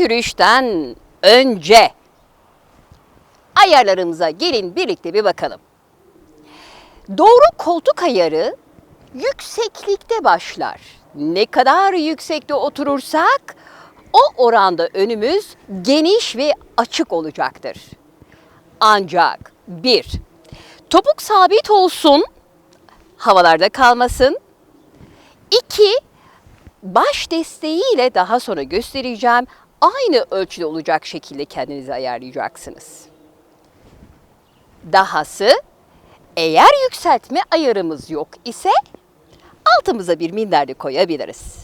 sürüşten önce ayarlarımıza gelin birlikte bir bakalım. Doğru koltuk ayarı yükseklikte başlar. Ne kadar yüksekte oturursak o oranda önümüz geniş ve açık olacaktır. Ancak bir, topuk sabit olsun, havalarda kalmasın. İki, baş desteğiyle daha sonra göstereceğim aynı ölçüde olacak şekilde kendinizi ayarlayacaksınız. Dahası eğer yükseltme ayarımız yok ise altımıza bir minder de koyabiliriz.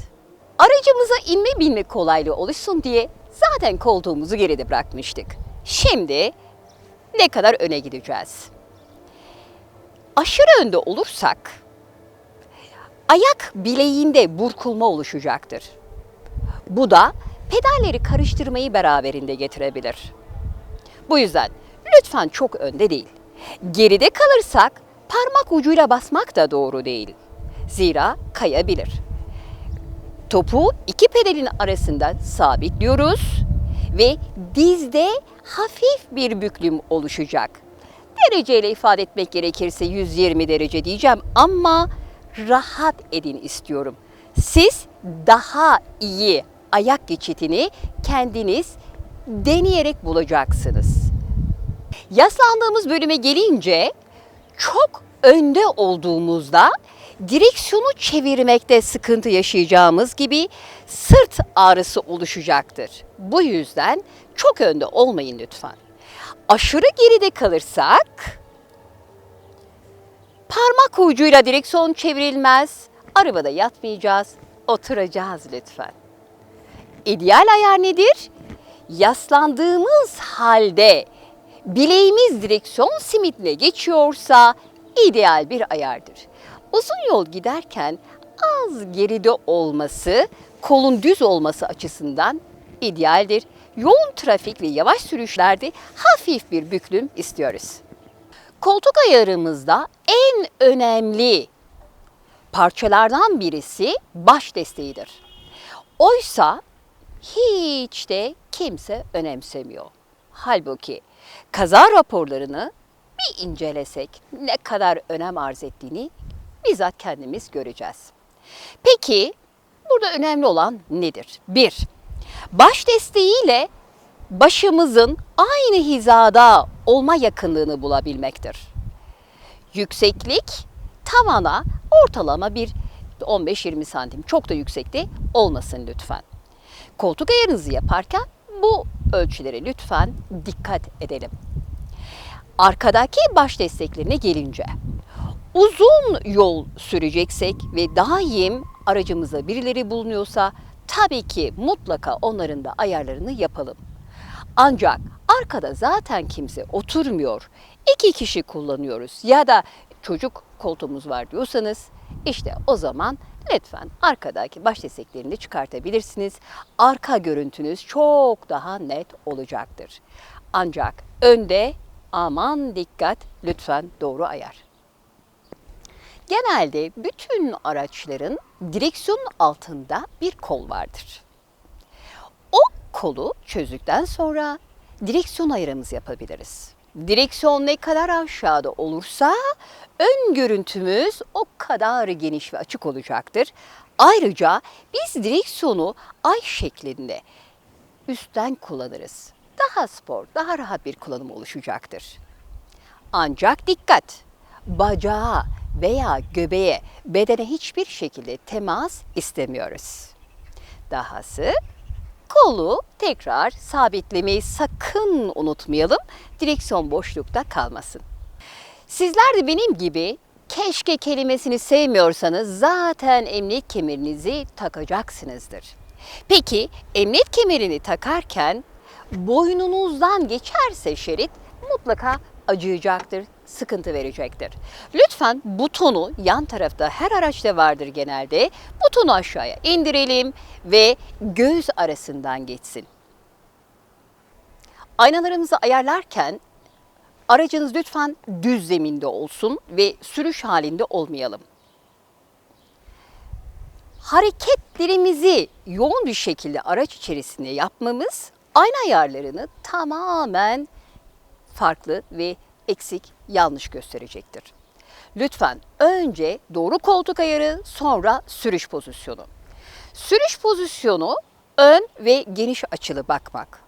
Aracımıza inme binme kolaylığı oluşsun diye zaten koltuğumuzu geride bırakmıştık. Şimdi ne kadar öne gideceğiz? Aşırı önde olursak ayak bileğinde burkulma oluşacaktır. Bu da pedalleri karıştırmayı beraberinde getirebilir. Bu yüzden lütfen çok önde değil. Geride kalırsak parmak ucuyla basmak da doğru değil. Zira kayabilir. Topu iki pedalin arasında sabitliyoruz ve dizde hafif bir büklüm oluşacak. Dereceyle ifade etmek gerekirse 120 derece diyeceğim ama rahat edin istiyorum. Siz daha iyi ayak geçitini kendiniz deneyerek bulacaksınız. Yaslandığımız bölüme gelince çok önde olduğumuzda direksiyonu çevirmekte sıkıntı yaşayacağımız gibi sırt ağrısı oluşacaktır. Bu yüzden çok önde olmayın lütfen. Aşırı geride kalırsak parmak ucuyla direksiyon çevrilmez. Arabada yatmayacağız, oturacağız lütfen. İdeal ayar nedir? Yaslandığımız halde bileğimiz direksiyon simitine geçiyorsa ideal bir ayardır. Uzun yol giderken az geride olması, kolun düz olması açısından idealdir. Yoğun trafik ve yavaş sürüşlerde hafif bir büklüm istiyoruz. Koltuk ayarımızda en önemli parçalardan birisi baş desteğidir. Oysa hiç de kimse önemsemiyor. Halbuki kaza raporlarını bir incelesek ne kadar önem arz ettiğini bizzat kendimiz göreceğiz. Peki burada önemli olan nedir? Bir, baş desteğiyle başımızın aynı hizada olma yakınlığını bulabilmektir. Yükseklik tavana ortalama bir 15-20 santim çok da yüksekte olmasın lütfen. Koltuk ayarınızı yaparken bu ölçülere lütfen dikkat edelim. Arkadaki baş desteklerine gelince uzun yol süreceksek ve daim aracımızda birileri bulunuyorsa tabii ki mutlaka onların da ayarlarını yapalım. Ancak arkada zaten kimse oturmuyor. iki kişi kullanıyoruz ya da çocuk koltuğumuz var diyorsanız işte o zaman lütfen arkadaki baş desteklerini de çıkartabilirsiniz. Arka görüntünüz çok daha net olacaktır. Ancak önde aman dikkat lütfen doğru ayar. Genelde bütün araçların direksiyonun altında bir kol vardır. O kolu çözdükten sonra direksiyon ayarımızı yapabiliriz. Direksiyon ne kadar aşağıda olursa ön görüntümüz o kadar geniş ve açık olacaktır. Ayrıca biz direksiyonu ay şeklinde üstten kullanırız. Daha spor, daha rahat bir kullanım oluşacaktır. Ancak dikkat! Bacağa veya göbeğe, bedene hiçbir şekilde temas istemiyoruz. Dahası kolu tekrar sabitlemeyi sakın unutmayalım. Direksiyon boşlukta kalmasın. Sizler de benim gibi keşke kelimesini sevmiyorsanız zaten emniyet kemerinizi takacaksınızdır. Peki emniyet kemerini takarken boynunuzdan geçerse şerit mutlaka acıyacaktır, sıkıntı verecektir. Lütfen butonu yan tarafta her araçta vardır genelde. Butonu aşağıya indirelim ve göğüs arasından geçsin. Aynalarımızı ayarlarken aracınız lütfen düz zeminde olsun ve sürüş halinde olmayalım. hareketlerimizi yoğun bir şekilde araç içerisinde yapmamız ayna ayarlarını tamamen farklı ve eksik, yanlış gösterecektir. Lütfen önce doğru koltuk ayarı, sonra sürüş pozisyonu. Sürüş pozisyonu ön ve geniş açılı bakmak.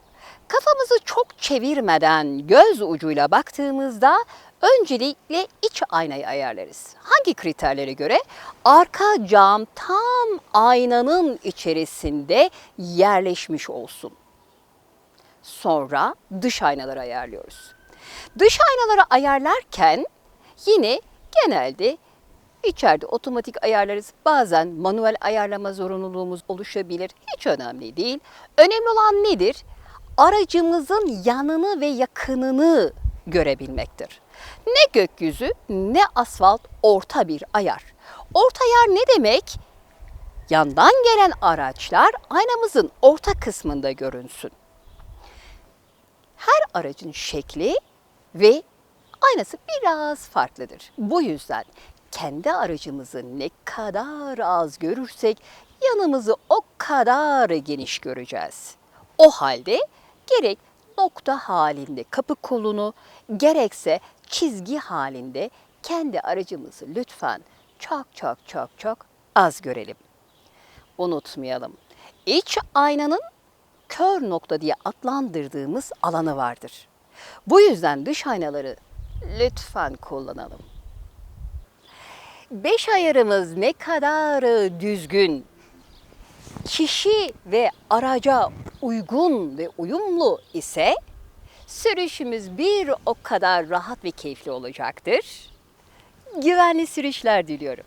Kafamızı çok çevirmeden göz ucuyla baktığımızda öncelikle iç aynayı ayarlarız. Hangi kriterlere göre? Arka cam tam aynanın içerisinde yerleşmiş olsun. Sonra dış aynaları ayarlıyoruz. Dış aynaları ayarlarken yine genelde içeride otomatik ayarlarız. Bazen manuel ayarlama zorunluluğumuz oluşabilir. Hiç önemli değil. Önemli olan nedir? Aracımızın yanını ve yakınını görebilmektir. Ne gökyüzü ne asfalt orta bir ayar. Orta ayar ne demek? Yandan gelen araçlar aynamızın orta kısmında görünsün her aracın şekli ve aynası biraz farklıdır. Bu yüzden kendi aracımızı ne kadar az görürsek yanımızı o kadar geniş göreceğiz. O halde gerek nokta halinde kapı kolunu gerekse çizgi halinde kendi aracımızı lütfen çok çok çok çok az görelim. Unutmayalım. İç aynanın kör nokta diye adlandırdığımız alanı vardır. Bu yüzden dış aynaları lütfen kullanalım. Beş ayarımız ne kadar düzgün, kişi ve araca uygun ve uyumlu ise sürüşümüz bir o kadar rahat ve keyifli olacaktır. Güvenli sürüşler diliyorum.